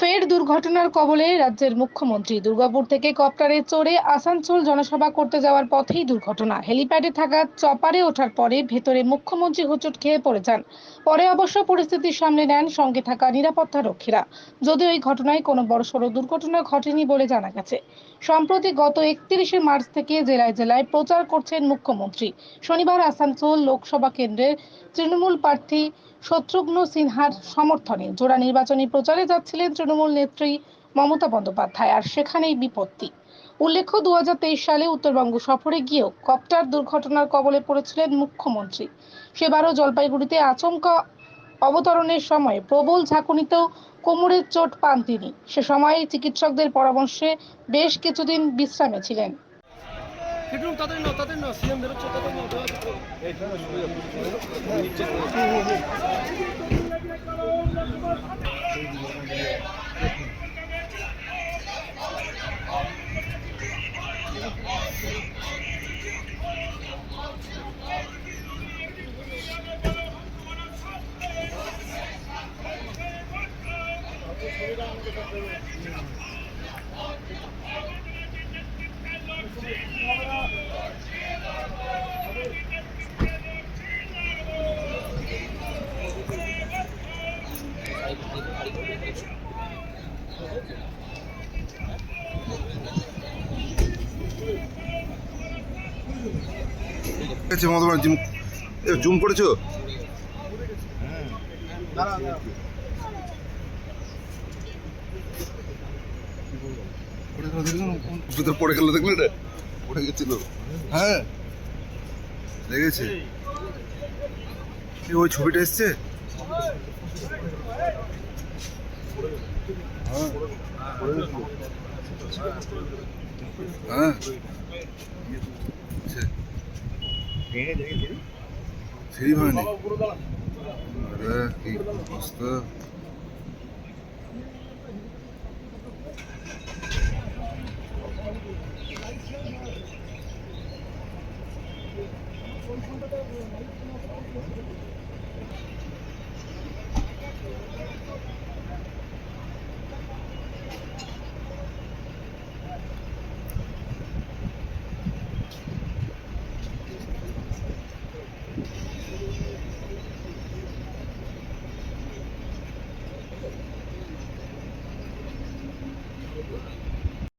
ফের দুর্ঘটনার কবলে রাজ্যের মুখ্যমন্ত্রী দুর্গাপুর থেকে কপ্টারে চড়ে আসানসোল জনসভা করতে যাওয়ার পথেই দুর্ঘটনা। হেলিপ্যাডে থাকা চপারে ওঠার পরে ভেতরে মুখ্যমন্ত্রী হোঁচট খেয়ে পড়ে যান। পরে অবশ্য পরিস্থিতি সামলে নেন সঙ্গে থাকা নিরাপত্তা রক্ষীরা। যদিও এই ঘটনায় কোনো বড়সড় দুর্ঘটনা ঘটেনি বলে জানা গেছে। সম্প্রতি গত একত্রিশে মার্চ থেকে জেলায় জেলায় প্রচার করছেন মুখ্যমন্ত্রী। শনিবার আসানসোল লোকসভা কেন্দ্রের তৃণমূল প্রার্থী শত্রুঘ্ন সিনহার সমর্থনে জোড়া নির্বাচনী প্রচারে যাচ্ছিলেন তৃণমূল নেত্রী মমতা বন্দ্যোপাধ্যায় আর সেখানেই বিপত্তি। উল্লেখ্য দুহাজার তেইশ সালে উত্তরবঙ্গ সফরে গিয়েও কপ্টার দুর্ঘটনার কবলে পড়েছিলেন মুখ্যমন্ত্রী। সেবারও জলপাইগুড়িতে আচমকা অবতরণের সময় প্রবল ঝাঁকুনিতেও কোমরের চোট পান তিনি। সে সময় চিকিৎসকদের পরামর্শে বেশ কিছুদিন বিশ্রামে ছিলেন। তাদের মমতা জুম জুম করেছ? ভিতর পড়ে গেল দেখলে রে পড়ে গেছিল হ্যাঁ লেগেছে কি ওই ছবিটা এসছে হ্যাঁ পড়ে গেছিল। হ্যাঁ আচ্ছা ফ্রি হয়নি আরে কি অবস্থা ওই সংখ্যাটা